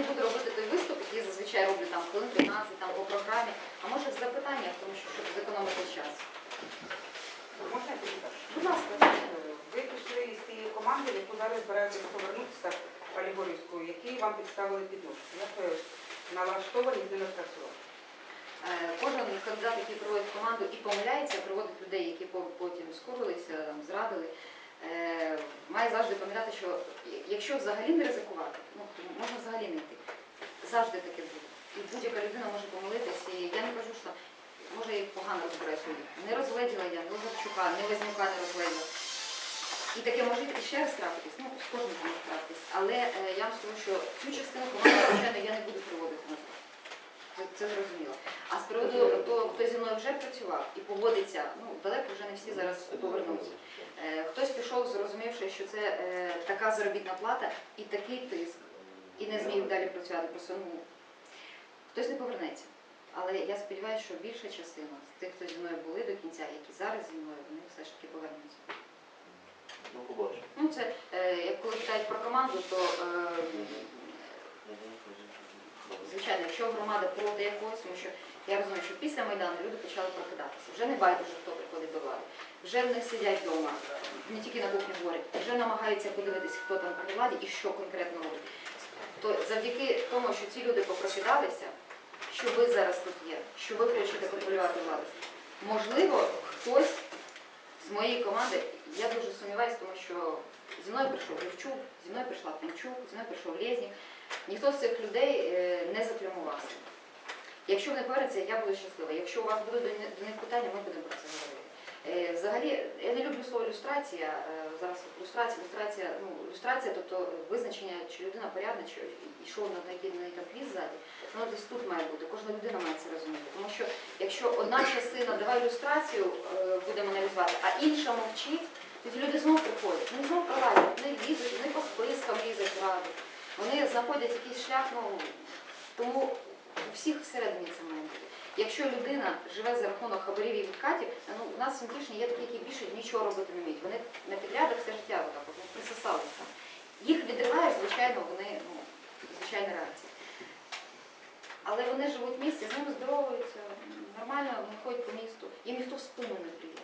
не буду робити той виступ, який зазвичай роблю там хвилин 15 там, по програмі, а може в запитаннях, тому що щоб зекономити час. Можна тоді? Будь ласка. Ви пішли із тієї команди, в яку зараз збираєтесь повернутися Алігорівською, які вам підставили підножку. Як ви налаштовані з ними працювати? Е, Кожен кандидат, який проводить команду і помиляється, проводить людей, які потім скурилися, зрадили, має завжди пам'ятати, що якщо взагалі не ризикувати, ну можна взагалі не йти. Завжди таке буде. І будь-яка людина може помилитись. І я не кажу, що може і погано розбираюся. у. Не розгледіла я, не Лазарчука, не Вознюка не розгледіла. І таке може і ще раз трапитись, ну з може трапитись. Але е, я вам скажу, що цю частину команди, звичайно, я не буду проводити назад. Це, зрозуміло. А з приводу того, хто зі мною вже працював і поводиться, ну далеко вже не всі зараз повернуться. Е, хтось пішов, зрозумівши, що це е, така заробітна плата і такий тиск, і не зміг далі працювати. Просто ну хтось не повернеться. Але я сподіваюся, що більша частина з тих, хто зі мною були до кінця, які зараз зі мною, вони все ж таки повернуться. Ну, побачимо. Ну це е, як коли питають про команду, то е, звичайно, якщо громада проти якогось, тому що я розумію, що після Майдану люди почали прокидатися. Вже не байдуже, хто приходить до влади. Вже не сидять вдома, не тільки на кухні говорять, вже намагаються подивитися, хто там при владі і що конкретно робить. То завдяки тому, що ці люди попрокидалися, що ви зараз тут є, що ви хочете контролювати владу, можливо, хтось з моєї команди, я дуже сумніваюся, тому що зі мною прийшов Левчук, зі мною прийшла Панчук, зі мною прийшов Лєзнік. Ніхто з цих людей е, не заплямувався. Якщо вони повернуться, я буду щаслива. Якщо у вас будуть до них питання, ми будемо про це говорити. Е, Взагалі, я не люблю слово люстрація. е, Зараз люстрація, люстрація, ну люстрація, тобто визначення, чи людина порядна, чи йшов на який там квіз ззаді, воно десь тут має бути. Кожна людина має це розуміти. Тому що якщо одна частина давай люстрацію будемо аналізувати, а інша мовчить, тоді люди знов приходять. Вони знов пролазять, вони лізуть, вони по спискам лізуть раду. Вони знаходять якийсь шлях, ну тому у всіх всередині це має бути. Якщо людина живе за рахунок хабарів і відкатів, ну у нас в є такі, які більше нічого робити не вміють. Вони на підрядах все життя отак от, ну, присосалися. Їх відриваєш, звичайно, вони ну, звичайна реакція. Але вони живуть в місті, з ними здоровуються, нормально вони ходять по місту, їм ніхто в спину не приїде.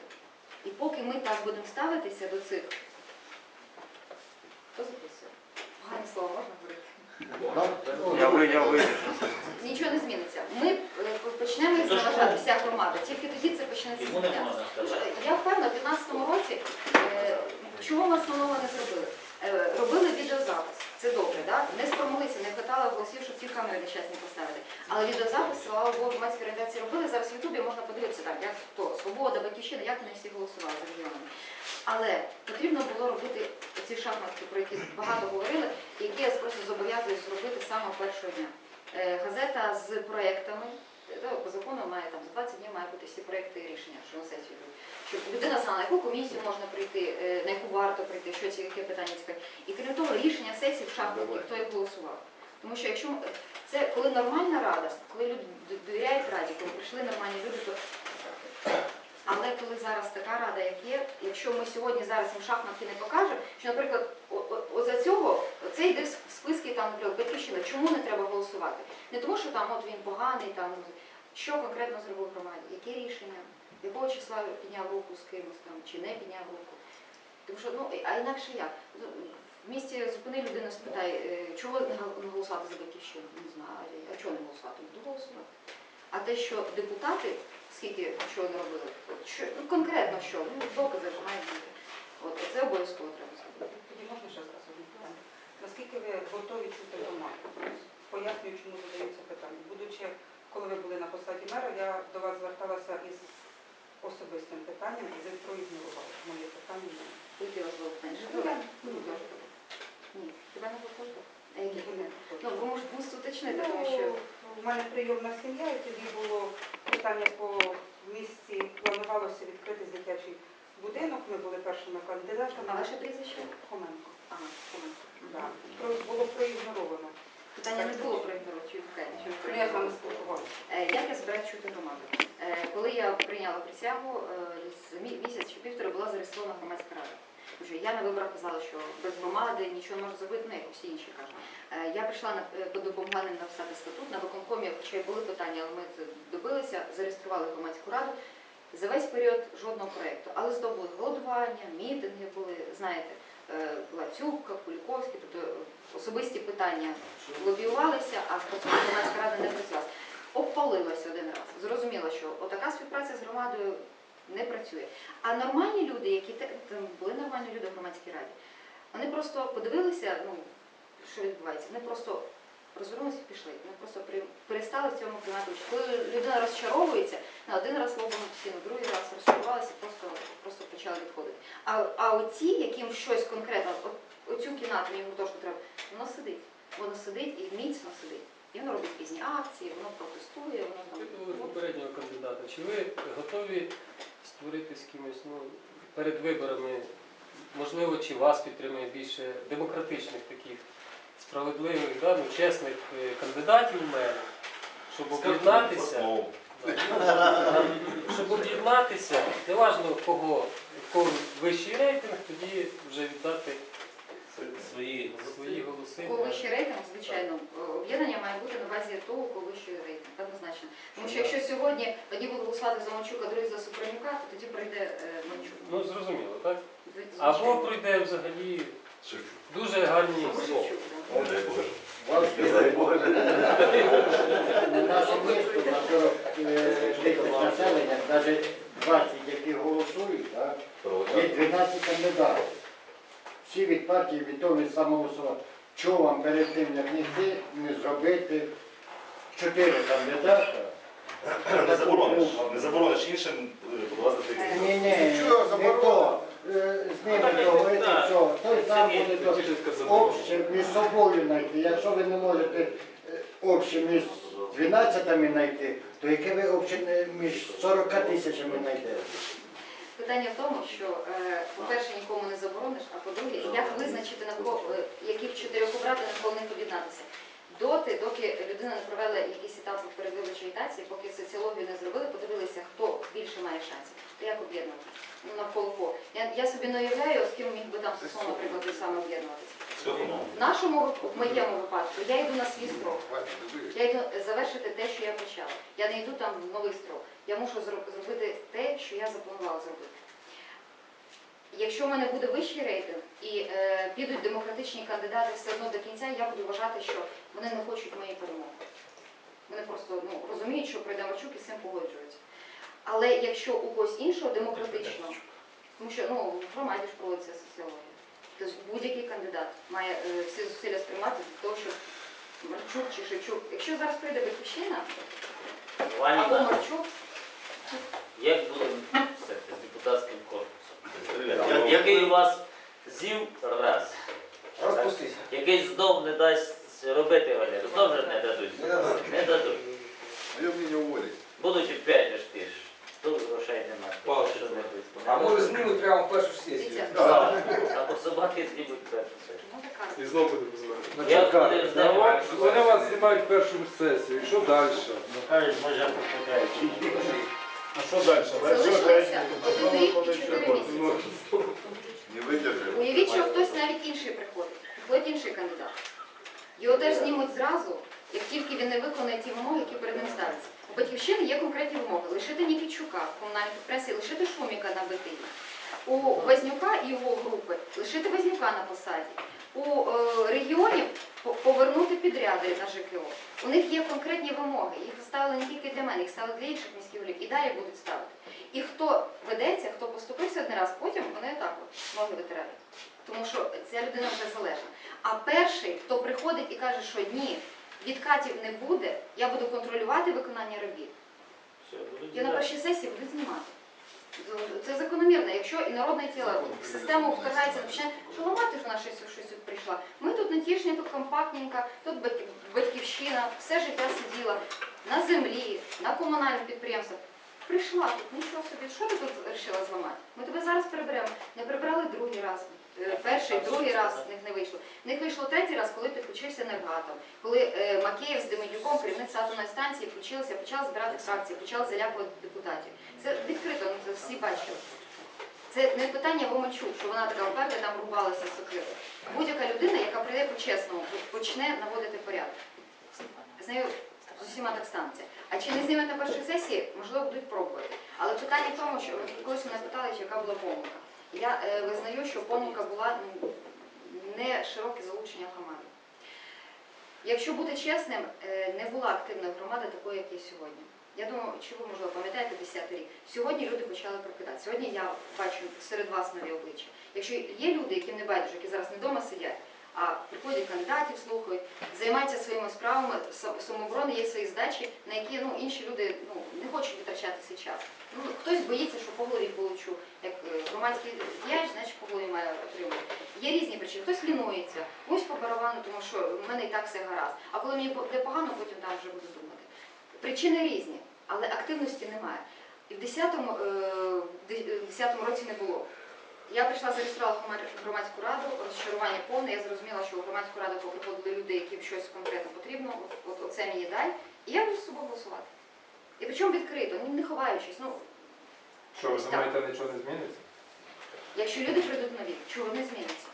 І поки ми так будемо ставитися до цих, хто слова можна говорити? Я ви, я вирішу. Нічого не зміниться. Ми е, почнемо їх заважати, вся громада. Тільки тоді це почнеться Йому не змінятися. можна сказати. Я впевнена, в 2015 році е, чого ми основного не зробили? Е, Робили відеозапис. Це добре, да? не спромоглися, не хватало голосів, щоб ці камери нещасні поставити. Але відеозапис, слава Богу, громадські організації робили. Зараз в Ютубі можна подивитися так, як хто Свобода, Батьківщина, як вони всі голосували за регіонами. Але потрібно було робити ці шахматки, про які багато говорили, які я просто зобов'язуюсь зробити з самого першого дня. Е, Газета з проектами, е, по закону має там за 20 днів має бути всі проекти і рішення, що на сесію йдуть. Щоб людина знала, на яку комісію можна прийти, е, на яку варто прийти, що ці яке питання цікаве. І крім того, рішення сесії в шахматки, хто як голосував. Тому що якщо це коли нормальна рада, коли люди довіряють раді, коли прийшли нормальні люди, то але коли зараз така рада, як є, якщо ми сьогодні зараз їм шахматки не покажемо, що, наприклад, за цього це йде в списки там батьківщина, чому не треба голосувати? Не тому, що там от він поганий, там що конкретно зробив громаді, яке рішення, якого числа підняв руку з кимось там чи не підняв руку. Тому що ну а інакше як? Ну, В місті зупини людину, спитай, е, чого не голосувати за батьківщину? Не знаю, а чого не голосувати? Буду голосувати. А те, що депутати, скільки чого не робили, що, ну конкретно що, ну докази ж мають бути. От це обов'язково треба зробити. Тоді можна ще раз одне питання. Наскільки ви готові чути громаду? Пояснюю, чому задаються питання. Будучи, коли ви були на посаді мера, я до вас зверталася із особистим питанням, і ви проігнорували моє питання. Які у вас було питання? Ну, Житлове? ну. Ні, тебе не. А які питання? Ну, ви можете уточнити, тому що Ну, У мене прийомна сім'я, і тоді було питання по місці. Планувалося відкрити дитячий будинок. Ми були першими а кандидатами. ваше прізвище? Хоменко. Ага, Хоменко. Да. Про- Було проігноровано. Питання не було про ігнору, чи питання, чи ви Ну, я з вами спілкувалася. Е, Як я збираю чути громаду? Е, Коли я прийняла присягу, е, з мі- місяць чи півтора була зареєстрована громадська рада. Що я на виборах казала, що без громади нічого не зробити, ну як всі інші кажуть. Е, Я прийшла на е, по допомогам написати статут на виконкомі, хоча й були питання, але ми добилися, зареєстрували громадську раду. За весь період жодного проєкту, але здобули голодування, мітинги були, знаєте, е, була Куліковський, тобто особисті питання лобіювалися, а громадська рада не працювала. Обпалилася один раз. Зрозуміло, що отака співпраця з громадою не працює. А нормальні люди, які там були нормальні люди в громадській раді, вони просто подивилися, ну що відбувається. Вони просто розвернулися і пішли. Вони просто перестали в цьому приймати участь. Коли людина розчаровується, на один раз лобом стіну, другий раз розчарувалися, просто, просто почали відходити. А, а оці, яким щось конкретно, от, оцю кімнату мені гуртожку треба, воно сидить. Воно сидить і міцно сидить. І воно робить різні акції, воно протестує, воно там. Щодо попереднього кандидата, чи ви готові створити з кимось ну, перед виборами, можливо, чи вас підтримує більше демократичних таких справедливих, да, ну, чесних е, кандидатів в мери, щоб об'єднатися, ну, щоб об'єднатися, неважно в кого, в кого вищий рейтинг, тоді вже віддати Свої. свої голоси. У кого рейтинг, звичайно, об'єднання має бути на базі того, у кого вищий рейтинг, однозначно. Тому що якщо сьогодні одні будуть голосувати за Манчука, другі за Супронюка, то тоді пройде е, Манчук. Ну, зрозуміло, так? Або пройде взагалі дуже гарні Або Шевчук, да. О, дай Боже. Дай Боже. Наше місто на 40 е, тисяч населення, навіть 20, які голосують, так, є 12 кандидатів. Всі від партії від того від самоголосування. Чого вам перед тим, як не йти, не зробити 4 кандидата? Не заборониш. Не заборониш іншим е, подавати текст. Ні, ні, не то. Е, З ними договорити, що той сам буде то обще між собою знайти. Якщо ви не можете е, обще між 12 знайти, то яке ви обще не між 40 тисячами знайдете? Питання в тому, що, е, по-перше, нікому не заборониш, а по-друге, як визначити на кого, е, яких чотирьох обрати, на кого них об'єднатися. Доти, доки людина не провела якийсь етап передвиборчої агітації, поки соціологію не зробили, подивилися, хто більше має шансів, як об'єднувати? Ну, навколо кого. Я, я собі не уявляю, з ким міг би там Сосон, наприклад, той саме об'єднуватися. В нашому випадку, в моєму випадку, я йду на свій строк. Я йду завершити те, що я почала. Я не йду там в новий строк. Я мушу зро- зробити те, що я запланувала зробити. Якщо в мене буде вищий рейтинг і е, підуть демократичні кандидати все одно до кінця, я буду вважати, що вони не хочуть моєї перемоги. Вони просто ну, розуміють, що пройде Марчук і з цим погоджуються. Але якщо у когось іншого демократичного, тому що ну, в громаді ж проводиться соціологія, тобто будь-який кандидат має е, всі зусилля сприймати для того, щоб Марчук чи Шевчук. Якщо зараз прийде батьківщина, або Марчук, як буде все з депутатським корпусом? Який у вас зів раз, Розпустися. який знов не дасть робити Валерій, знов же не дадуть. Не дадуть. Мое мнение уволить. Будуть опять же ж ти ж. Тут грошей немає. Не. А може знімуть прямо в першу сесію. дивіться, Так, Або собаки знімуть першу сесію. ну така. І знову буде мене. Я буду знімати. Вони вас знімають першу сесію. І що далі? Ну кажуть, може пропускають. А що далі? Залишилося один рік і чотири місяці. Не выдержим. Уявіть, що хтось навіть інший приходить, приходить інший кандидат. Його теж знімуть зразу, як тільки він не виконає ті вимоги, які перед ним ставляться. Батьківщини є конкретні вимоги. Лишити Нікітчука в комунальній підприємстві, лишити Шуміка на БТІ. У Вознюка і його групи лишити Вознюка на посаді. У е, регіонів повернути підряди на ЖКО. У них є конкретні вимоги. Їх ставили не тільки для мене, їх ставили для інших міських голів. І далі будуть ставити. І хто ведеться, хто поступився один раз, потім вони так от ноги витирають. Тому що ця людина вже залежна. А перший, хто приходить і каже, що ні, відкатів не буде, я буду контролювати виконання робіт. Все, Я на першій сесії буду знімати. Це закономірно. Якщо і народне тіло в систему вторгається, почне що наша щось щось тут прийшла. Ми тут не тішні, тут компактненько, тут бат- батьківщина, все життя сиділа на землі, на комунальних підприємствах. Прийшла тут, нічого собі, що ти тут вирішила зламати? Ми тебе зараз приберемо. Не прибрали другий раз. Е, Перший, другий раз в них не вийшло. В них вийшло третій раз, коли підключився Енергатом. Коли е, Макеєв з Демидюком, керівниця атомної станції, включилися, почали збирати фракції, почали залякувати депутатів. Це відкрито, ну це всі бачили. Це не питання Гомачук, що вона така вперта там рубалася сокирою. Будь-яка людина, яка прийде по-чесному, почне наводити порядок. З нею з усіма так станеться. А чи не зніме на першій сесії, можливо, будуть пробувати. Але питання в тому, що колись мене питали, яка була помилка. Я е, визнаю, що помилка була не широке залучення громади. Якщо бути чесним, е, не була активна громада такої, як є сьогодні. Я думаю, чи ви можливо пам'ятаєте 10 рік. Сьогодні люди почали прокидати. Сьогодні я бачу серед вас нові обличчя. Якщо є люди, які не байдуже, які зараз не вдома сидять, а приходять кандидатів, слухають, займаються своїми справами, самооборони є свої задачі, на які ну, інші люди ну, не хочуть витрачати свій час. Ну, хтось боїться, що по получу. Як е, громадський діяч, значить по має отримати. Є різні причини. Хтось лінується, комусь по барабану, тому що в мене і так все гаразд. А коли мені буде погано, потім там вже буду думати. Причини різні, але активності немає. І в 10-му, е, в 10-му році не було. Я прийшла зареєструвала громадську раду, розчарування повне. Я зрозуміла, що у громадську раду поприходили люди, яким щось конкретно потрібно. От, от оце мені дай. І я буду з собою голосувати. І причому відкрито, не ховаючись. Ну, Що, ви думаєте, нічого не зміниться? якщо люди прийдуть нові, чого не зміниться?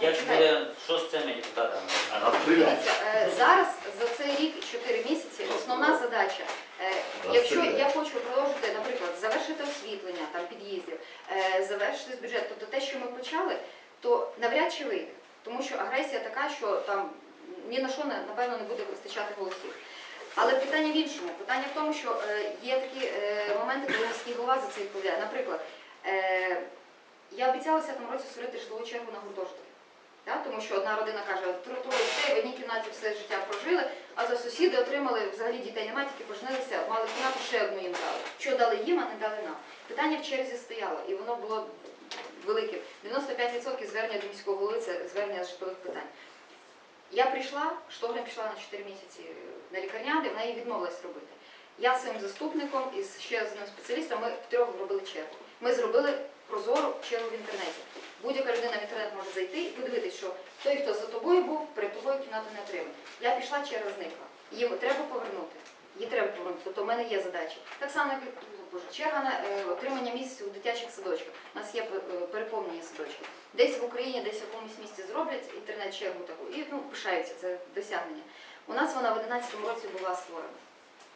Як буде, що з цими депутатами? Е, зараз за цей рік і 4 місяці основна задача, е, якщо я хочу продовжити, наприклад, завершити освітлення там під'їздів, е, завершити з бюджету, тобто те, що ми почали, то навряд чи вийде. Тому що агресія така, що там ні на що напевно не буде вистачати голосів. Але питання в іншому. Питання в тому, що е, є такі е, моменти, коли міський голова за це відповідає. Наприклад, е, я обіцяла в цьому році створити житлову чергу на гуртожитки. Так? Тому що одна родина каже, троє дітей в одній кімнаті все життя прожили, а за сусіди отримали взагалі дітей немає, тільки поженилися, мали кімнату, ще одну їм дали. Що дали їм, а не дали нам. Питання в черзі стояло, і воно було великим. 95% звернення до міського голови це звернення з житлових питань. Я прийшла, Штогрин пішла на 4 місяці на лікарняни, вона її відмовилась робити. Я своїм заступником і ще з одним спеціалістом ми втрьох зробили чергу. Ми зробили прозору чергу в інтернеті. Будь-яка людина в інтернет може зайти і подивитися, що той, хто за тобою був, перед тобою кімнату не отримав. Я пішла, черга зникла. Її треба повернути. Її треба повернути. Тобто в мене є задача. Так само, як Боже, черга на е, отримання місць у дитячих садочках. У нас є е, переповнені садочки. Десь в Україні, десь в якомусь місті зроблять інтернет-чергу таку і ну, пишаються, це досягнення. У нас вона в 11 році була створена.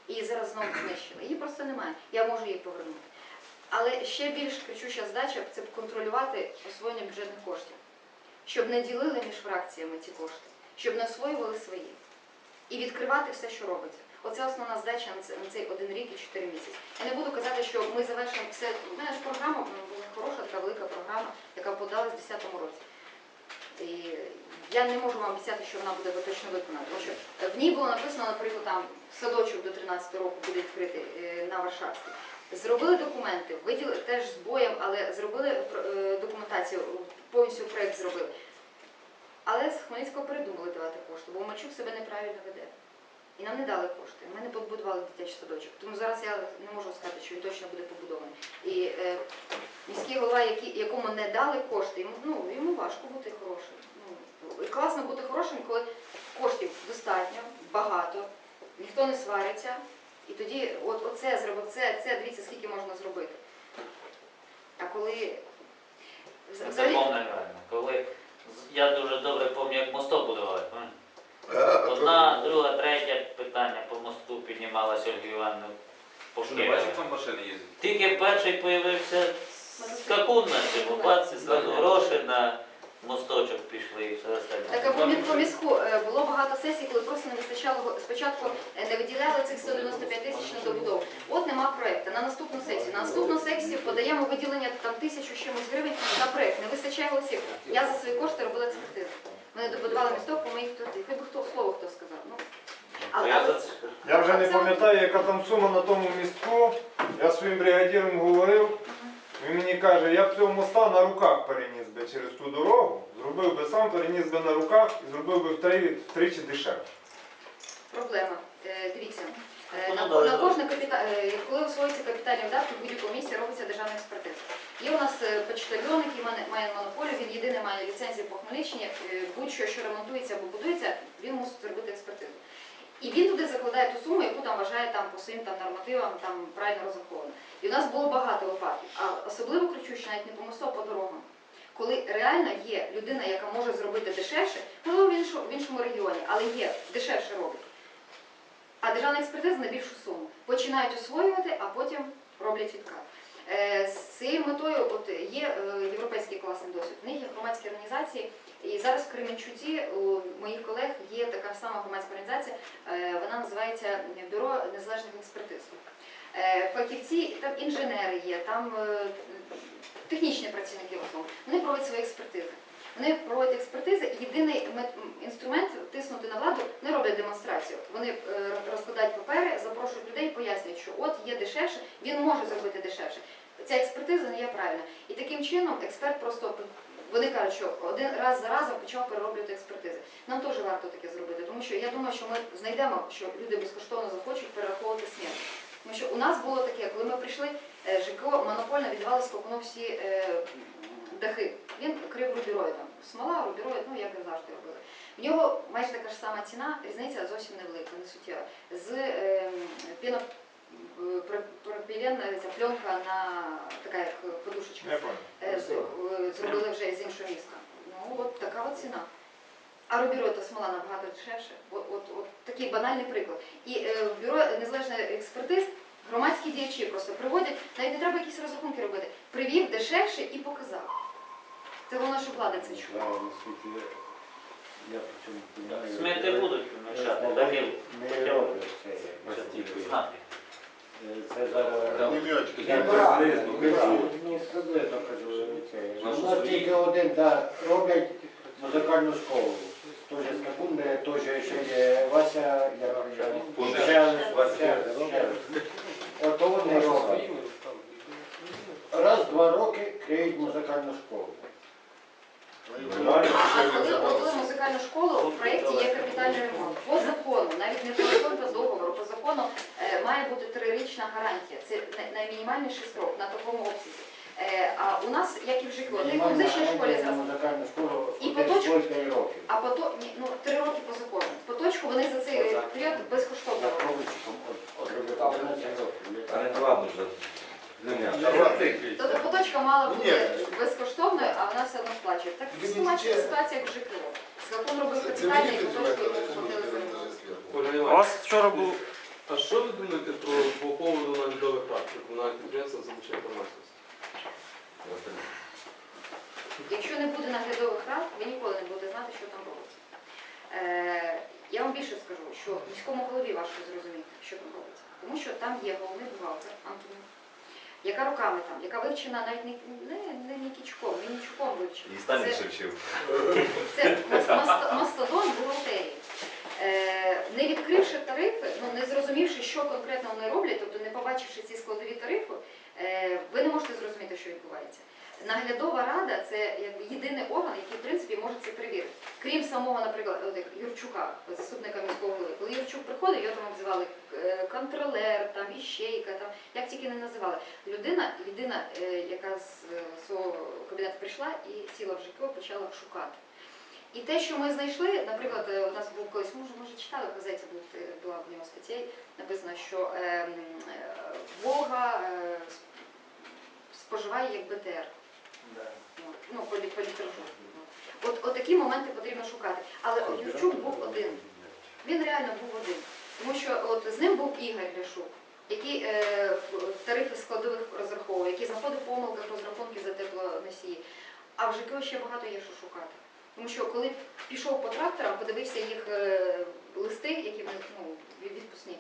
І зараз знову знищили. Її просто немає. Я можу її повернути. Але ще більш кричуща задача це контролювати освоєння бюджетних коштів, щоб не ділили між фракціями ці кошти, щоб не освоювали свої. І відкривати все, що робиться. Оце основна задача на цей один рік і чотири місяці. Я не буду казати, що ми завершимо все. У мене ж програма була хороша, така велика програма, яка подалась в 2010 році. І я не можу вам обіцяти, що вона буде точно виконана, тому що в ній було написано, наприклад, там садочок до 13 року буде відкритий е, на Варшавській. Зробили документи, виділи теж з боєм, але зробили е, документацію, повністю проєкт зробили. Але з Хмельницького передумали давати кошти, бо Мачук себе неправильно веде. І нам не дали кошти. Ми не побудували дитячий садочок. Тому зараз я не можу сказати, що він точно буде побудований. І е, міський голова, який, якому не дали кошти, йому, ну, йому важко бути хорошим. Ну, класно бути хорошим, коли коштів достатньо, багато, ніхто не свариться. І тоді от, оце зробив, це, це, дивіться, скільки можна зробити. А коли Це взагалі. повне реально. Коли я дуже добре пам'ятаю, як мосток будували. пам'ятаєте? Одна, друга, третя питання по мосту піднімалася Ольга Івановна Що, не шкірі. там машини їздять? Тільки перший появився скакун на цьому, бац, і зразу гроші на мосточок пішли і все Так а остальне. по, по міську е, було багато сесій, коли просто не вистачало го- спочатку е, не виділяли цих 195 тисяч на добудову. От нема проекту. На наступну сесію. На наступну сесію подаємо виділення там тисячу з чимось гривень на проект. Не вистачає голосів. Я за свої кошти робила експертизу. Вони добудували місток по моїх туди. Хай би хто слово хто сказав. Ну То я за це. Я вже не пам'ятаю, яка там сума на тому містку. Я своїм бригадіром говорив. Він мені каже, я б цього моста на руках переніс би через ту дорогу, зробив би сам, переніс би на руках і зробив би втри- втричі дешевше. проблема. Е, Дивіться. Е, На, на кожне капіта... е, коли освоюються капітальні видатки, в будь-якому місці робиться державна експертиза. Є у нас е, почтальйон, який має- має монополію, він єдиний має ліцензію по Хмельниччині. Е, Будь-що, що ремонтується або будується, він мусить зробити експертизу. І він туди закладає ту суму, яку там вважає там по своїм там нормативам там правильно розраховано. І у нас було багато випадків, а особливо кричуще навіть не по мосту, а по дорогам. Коли реально є людина, яка може зробити дешевше, можливо в іншому, регіоні, але є дешевше робить. А державна експертиза на більшу суму. Починають освоювати, а потім роблять відкат. Е, З цією метою от є е, європейський класний досвід. В них є громадські організації, і зараз в Кременчуці у моїх колег є така сама громадська організація, е, вона називається Бюро незалежних експертиз. Е, Фахівці, там інженери є, там е, технічні працівники в основному, вони проводять свої експертизи. Вони проводять експертизи, і єдиний інструмент тиснути на владу, не роблять демонстрацію. Вони розкладають папери, запрошують людей, пояснюють, що от є дешевше, він може зробити дешевше. Ця експертиза не є правильна. І таким чином експерт просто вони кажуть, що один раз за разом почав перероблювати експертизи. Нам теж варто таке зробити, тому що я думаю, що ми знайдемо, що люди безкоштовно захочуть перераховувати смерть. Тому що у нас було таке, коли ми прийшли, е, ЖКО монопольно віддавали Скакуну всі е, дахи. Він крив рубірою там. Смола, рубірою, ну як і завжди робили. В нього майже така ж сама ціна, різниця зовсім невелика, не суттєва. З е, пропілен, ця пленка на така як подушечка. Я. Е, з- е, зробили вже з іншого міста. Ну от така от ціна. А рубіро та смола набагато дешевше. От, от, от такий банальний приклад. І е, в бюро незалежної експертиз громадські діячі просто приводять, навіть не треба якісь розрахунки робити. Привів дешевше і показав. Це головне, щоб влада це чула. Зараз, наскільки я по цьому розумію, Сміти це- будуть це вмішати, так і Не роблять це. знати. Е, Це зараз... Я приблизно, ну, приблизно кажу. У нас тільки один, да, роблять музикальну школу. Теж з Капунди, теж ще є Вася, я Пунде. ще, Вася. Ото вони роблять. Раз-два роки криють музикальну школу. А коли робили музикальну школу, у проєкті є капітальний ремонт. По закону, навіть не по закону, по договору, по закону е, має бути трирічна гарантія. Це най- наймінімальніший строк на такому обсязі. Е, А у нас, як і в ЖКО, ти в музичній школі зараз. музикальну школу І поточку? школь 5 років. А потім, ну, три роки по закону. Поточку вони за цей період безкоштовно За роблять. Ковальчиком от- отробив 11 років. А не ладно вже. Тобто поточка мала бути безкоштовною, а вона все одно сплачує. Так Ви ситуація ситуація як ЖКО. Закон робив капітальний, це мені платили за ремонт. вас вчора був а що ви думаєте про по поводу наглядових практик комунальних підприємств залучення громадськості? Якщо не буде наглядових рад, ви ніколи не будете знати, що там робиться. Е, я вам більше скажу, що міському голові важко зрозуміти, що там робиться. Тому що там є головний бухгалтер Антонів, яка руками там, яка вивчена навіть не, не, не Нікічком, не Нічуком вивчена. І Сталін Це- ще вчив. Це мастодон бухгалтерії. Е, не відкривши тарифи, ну не зрозумівши, що конкретно вони роблять, тобто не побачивши ці складові тарифи, е, ви не можете зрозуміти, що відбувається. Наглядова рада це якби єдиний орган, який в принципі може це перевірити. Крім самого, наприклад, от як Юрчука, заступника міського голови. Коли Юрчук приходив, його там обзивали е, контролер, там іщейка, там як тільки не називали. Людина, людина, е, яка з е, свого кабінету прийшла і сіла в ЖКО, почала шукати. І те, що ми знайшли, наприклад, у нас був колись, може, може читали в газеті, була в нього стаття, написано, що е, е, Волга е, споживає як БТР. От, Ну, по, по. От, от такі моменти потрібно шукати. Але от Юрчук був один. Він реально був один. Тому що от з ним був Ігор Ляшук, який е, тарифи складових розраховував, який знаходив в помилках розрахунки за теплоносії. А в ЖКО ще багато є що шукати. Тому що коли пішов по тракторам, подивився їх е, листи, які ну, відпускні,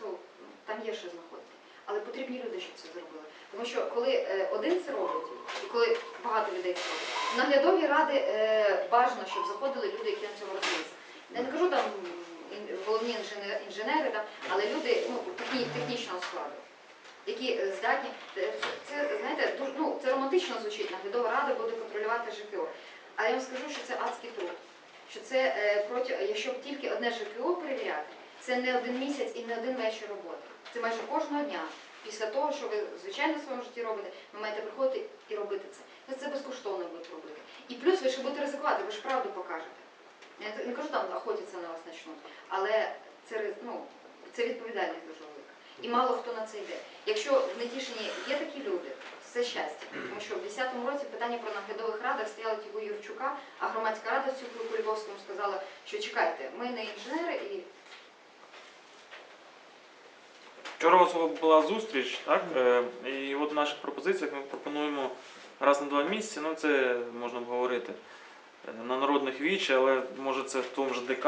то ну, там є що знаходити. Але потрібні люди, щоб це зробили. Тому що коли е, один це робить, і коли багато людей це робить, в наглядові ради е, бажано, щоб заходили люди, які на цьому розуміються. Не кажу там головні інженери, але люди ну, технічного складу, які е, здатні. Це, знаєте, дуже, ну, це романтично звучить, наглядова рада буде контролювати ЖКО. А я вам скажу, що це адський труд. Що це проти, якщо б тільки одне ЖКО перевіряти, це не один місяць і не один вечір роботи. Це майже кожного дня. Після того, що ви звичайно в своєму житті робите, ви маєте приходити і робити це. Ви це безкоштовно будете робити. І плюс ви ще будете ризикувати, ви ж правду покажете. Я не кажу там охотяться на вас почнуть, але Це ну, це відповідальність дуже велика. І мало хто на це йде. Якщо в Нетішині є такі люди, це щастя. Тому що в 2010 році питання про наглядових радах стояло тільки Юрчука, а громадська рада цю Куліковському сказала, що чекайте, ми не інженери і Вчора у вас була зустріч, так? Е, І от в наших пропозиціях ми пропонуємо раз на два місяці, ну це можна обговорити е, на народних вічі, але може це в тому ж ДК.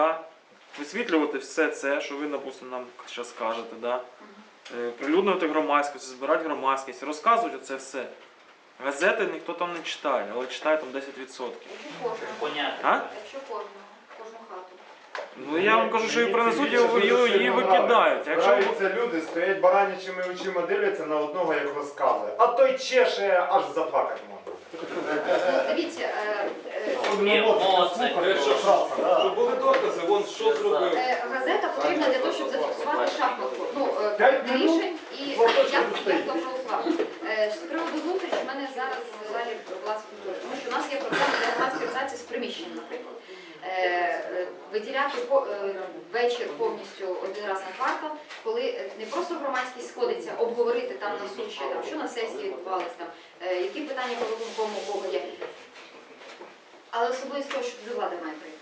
Висвітлювати все це, що ви, допустимо, нам зараз скажете, да? Е, прилюднювати громадськість, збирати громадськість, розказувати це все. Газети ніхто там не читає, але читає там 10%. якщо кожного, А? якщо кожного. Ну я вам кажу, що її принесуть, її, її, викидають. Якщо люди, стоять баранячими очима, дивляться на одного, як розказує. А той чеше, аж заплакати можна. Дивіться, е, е, Ні, моцик. Щоб були докази, вон що зробив. Е, Газета потрібна для того, щоб зафіксувати шахматку. Ну, е, П'ять рішень і проголосував. Е, З приводу зустрічі в мене зараз в залі власне тому що у нас є проблема для громадської організації з приміщенням, наприклад. Е, Виділяти е, вечір повністю один раз на квартал, коли е, не просто громадськість сходиться, обговорити там на суші, там, що на сесії відбувалось, там, які питання по виконкому кого є. Але особливо з того, що туди влада має прийти.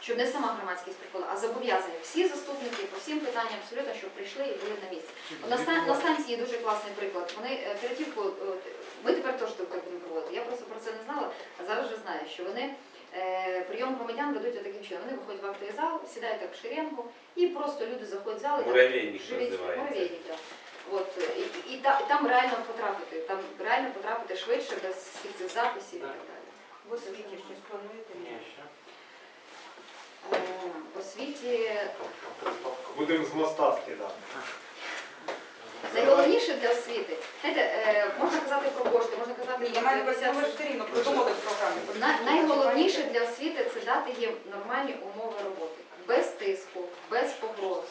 Щоб не сама громадськість приходила, а зобов'язані всі заступники по всім питанням абсолютно, щоб прийшли і були на місці. На, ста- на станції дуже класний приклад. Вони оперативку, от, ми тепер теж так будемо проводити. Я просто про це не знала, а зараз вже знаю, що вони прийом громадян ведуть таким чином. Вони виходять в актовий зал, сідають так в шеренгу, і просто люди заходять в зал. і там Муравейник живіть- Муравейник, так. От, і, і, і, там реально потрапити, там реально потрапити швидше, без всіх цих записів і так далі. В освіті щось плануєте? Ні. Е, В освіті Будемо з моста скидати. Найголовніше для освіти, знаєте, е, можна казати про кошти, можна казати про я маю на 50 ви ж все рівно придумали в програмі. На- Найголовніше для освіти це дати їм нормальні умови роботи, без тиску, без погроз,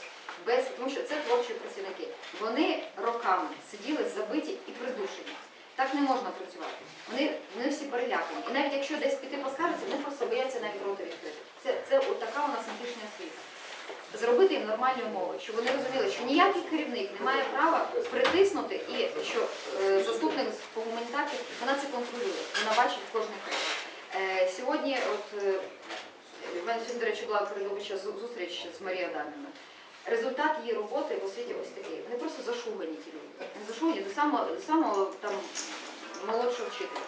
без тому що це творчі працівники. Вони роками сиділи забиті і придушені. Так не можна працювати. Вони, вони всі перелякані. І навіть якщо десь піти поскаржитися, вони просто бояться навіть роти відкрити. Це, це от така у нас антична освіта. Зробити їм нормальні умови, щоб вони розуміли, що ніякий керівник не має права притиснути і що е, заступник по гуманітарці вона це контролює, вона бачить кожний крок. Е, сьогодні, от е, в мене сьогодні, до речі, була передвиборча зустріч з Марією Адамівною. Результат її роботи в освіті ось такий. Вони просто зашугані ті люди. Вони зашугані до самого, до самого там молодшого вчителя.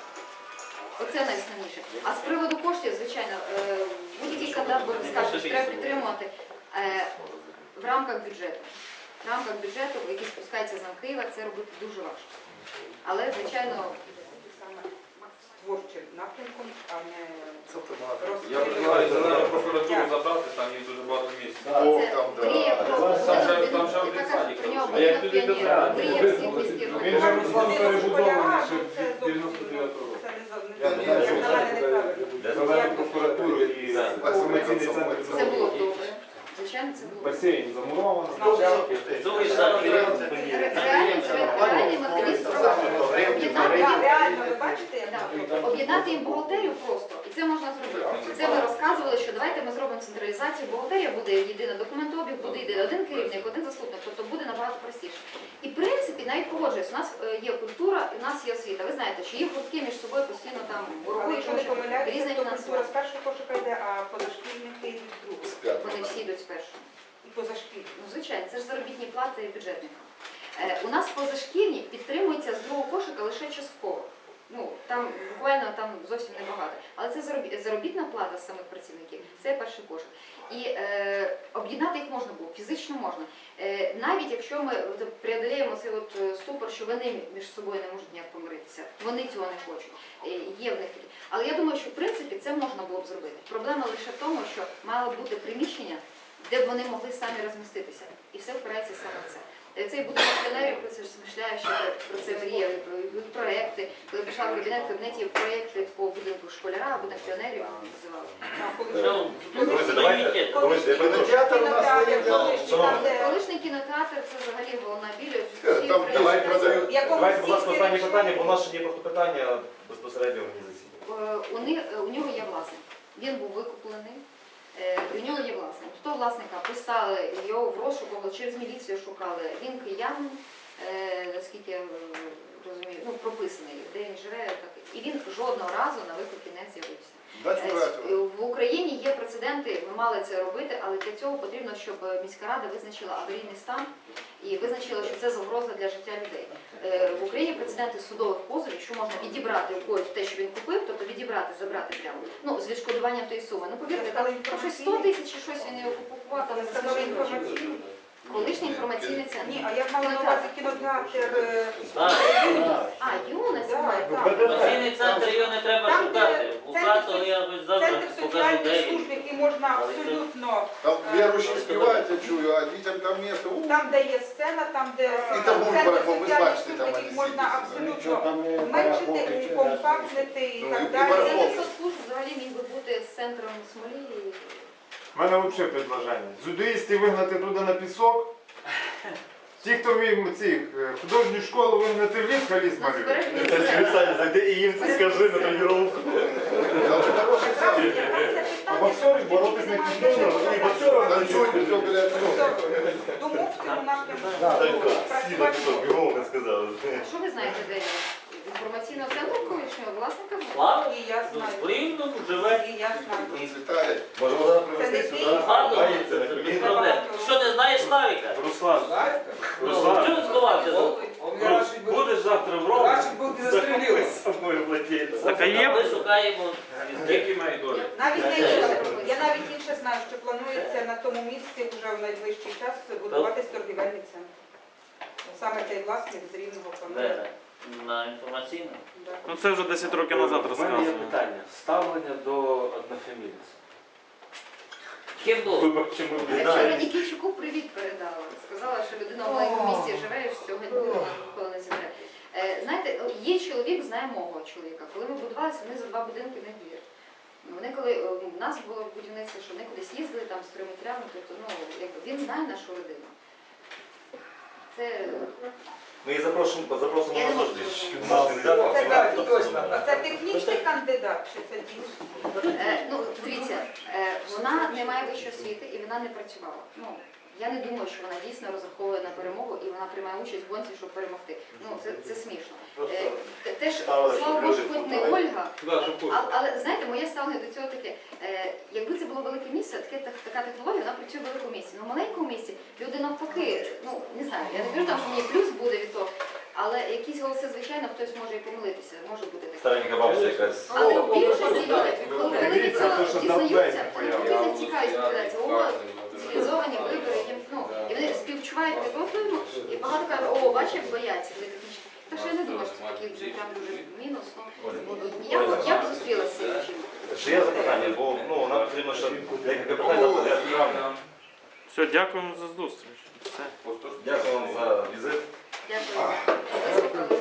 Оце найосновніше. А з приводу коштів, звичайно, е, будь-який кандидат буде скаже, що треба підтримувати в рамках бюджету. В рамках бюджету, який спускається з Києва, це робити дуже важко. Але, звичайно, творчим напрямком, а не Я предлагаю Генеральну прокуратуру забрати, там їх дуже багато місць. О, це там, мрія да. про Там же- там же нього там. А як туди добратися? мрія всіх міських Він же громад. Руслан перебудований ще це в зовсім, 99 ну, року. Це не за- Я як знаю, на що це неправильно. Завели прокуратуру і інформаційний центр Це було б добре. Звичайно, це було. Басейн замуровано. Другий шаг. Реальний реальний механізм. Об'єднати реально, ви бачите, Об'єднати їм бухгалтерію просто, і це можна зробити. Це ми розказували, що давайте ми зробимо централізацію. Бухгалтерія буде єдина документообіг, буде єдиний один керівник, один заступник, тобто буде набагато простіше. І в принципі навіть погоджуюсь, у нас е, є культура і у нас є освіта. Ви знаєте, що їх гуртки між собою постійно там помиляюся, різне то культура фінансування. з першого кошика йде, а позашкільники йдуть з другого. З Вони всі. І позашкільні. Ну, звичайно, це ж заробітні плати бюджетникам. Е, у нас позашкільні підтримуються з другого кошика лише частково. Ну, там буквально там зовсім небагато. Але це заробітна плата самих працівників, це перший кошик. І е, об'єднати їх можна було, фізично можна. Е, навіть якщо ми от преодоліємо цей от е, ступор, що вони між собою не можуть ніяк помиритися, вони цього не хочуть. Е, є в них. Але я думаю, що в принципі це можна було б зробити. Проблема лише в тому, що мало бути приміщення, де б вони могли самі розміститися. І все впирається саме в це. Е, Цей будинок піонерів про це ж смішляє, що про це мріяли, про про проекти. Коли прийшла в кабінет, в кабінеті проекти по будинку школяра, будинок піонерів називали. А Ну, Друзі, давайте, друзі. Кінотеатр у нас Кінотеатр, є. колишній, кінотеатр це взагалі головна біль. Е, там продають. Давайте, будь ласка, останнє питання, бо у нас ще є просто питання безпосередньо. Е, них у нього є власник. Він був викуплений. Е, і в нього є власник. Того власника писали, його в розшуку через міліцію шукали. Він киянин, е, наскільки я е, розумію, ну прописаний, де він живе, так і він жодного разу на виклики не з'явився. Е. В Україні є прецеденти, ми мали це робити, але для цього потрібно, щоб міська рада визначила аварійний стан і визначила, що це загроза для життя людей. Е, В Україні прецеденти судових позовів, що можна відібрати у когось те, що він купив, тобто відібрати, забрати прямо. Ну, з відшкодуванням тої суми. Ну повірте, там щось 100 тисяч чи щось він його купував, там Я за. Колишній інформаційний центр. Ні, а я мала на увазі кінотеатр. е. А, юність, Да, має. так. Інформаційний центр його не треба Там, де шукати. У центр хату я ось завтра Центр покажу, соціальної де служби, він. який можна абсолютно Там верующие співають, я чую, а дітям там місце. У, там, де є сцена, там, де І там ви бачите, служби, там який вони можна сидять. Нічого абсолютно там не зменшити, барахолки, укомпактнити і Ну, так далі. Центр соцслужб взагалі міг би бути з центром Смолі. У мене взагалі предложення. Зюдоїстів вигнати туди на пісок. Ті, хто вмів цих е, художню школу вигнати в ліс, халіс Ну. Це ж зайди і їм це скажи на тренування. А боксери боротись не підуть, і боксери Танцюють, все, ну. Думок в напрямку Так. Сіда, що, бігом не сказали. Що ви знаєте, де він? Інформаційного центру колишнього власника? Слава, І я знаю. Рівному живе. І я знаю. Зараз Це не ти? сюди. Ладно. На Без коліна. проблем. Що ти знаєш Славіка? Руслан, Руслан. Чого сховався? за- будеш завтра в Ромі? Захопись со мною. Так, а є? Ми шукаємо. Які має долі? Навіть я інше, я навіть інше знаю, що планується на тому місці вже в найближчий час будуватись торгівельний центр. Саме цей власник з рівного планує. На інформаційну? Ну це вже 10 років назад У мене є розказували. питання. Ставлення до однофамілійців. Ким був? Вибачимо, Я вчора. Нікійчуку привіт передала. Сказала, що людина в маленькому місті живе і що сьогодні вона ніколи не зімре. Е, Знаєте, є чоловік, знає мого чоловіка. Коли ми будувалися, вони за два будинки не двір. Вони коли е, в нас було будівництво, що вони кудись їздили там з стройматеріалами, тобто ну якби він знає нашу родину. Це Ми її запрошуємо, запросимо Я не на можу зустріч. це технічний кандидат чи це дійсно? Е, ну, дивіться, е, вона не має вищої освіти і вона не працювала. Ну, я не думаю, що вона дійсно розраховує на перемогу і вона приймає участь в гонці, щоб перемогти. Ну, це, це смішно. Е, Теж, ставили, слава Богу, хоч не. Ольга, Да, щоб але, але знаєте, моє ставлення до цього таке. Е, якби це було велике місце, таке, так- така технологія, вона працює в великому місці. Ну, в маленькому місці люди навпаки, ну не знаю, я не кажу там, що мені плюс буде від того, але якісь голоси, звичайно, хтось може і помилитися, може бути таке. Старенька бабуся якась. Але в більшості люди, коли вони Дивіться, то, що дізнаються, вони появилось. не цікавість відповідається. О, цивілізовані вибори, їм, ну, і вони співчувають підготуємо, і багато кажуть, о, бачиш, як бояться, вони технічні. Так що я не думаю, що це такий вже прям дуже мінус. Ну, я, б- я б зустрілася з цим. Ще є запитання, бо ну, нам потрібно ще декілька питань на порядку денному. Все, дякуємо за зустріч. Все. Дякую вам за візит. Дякую.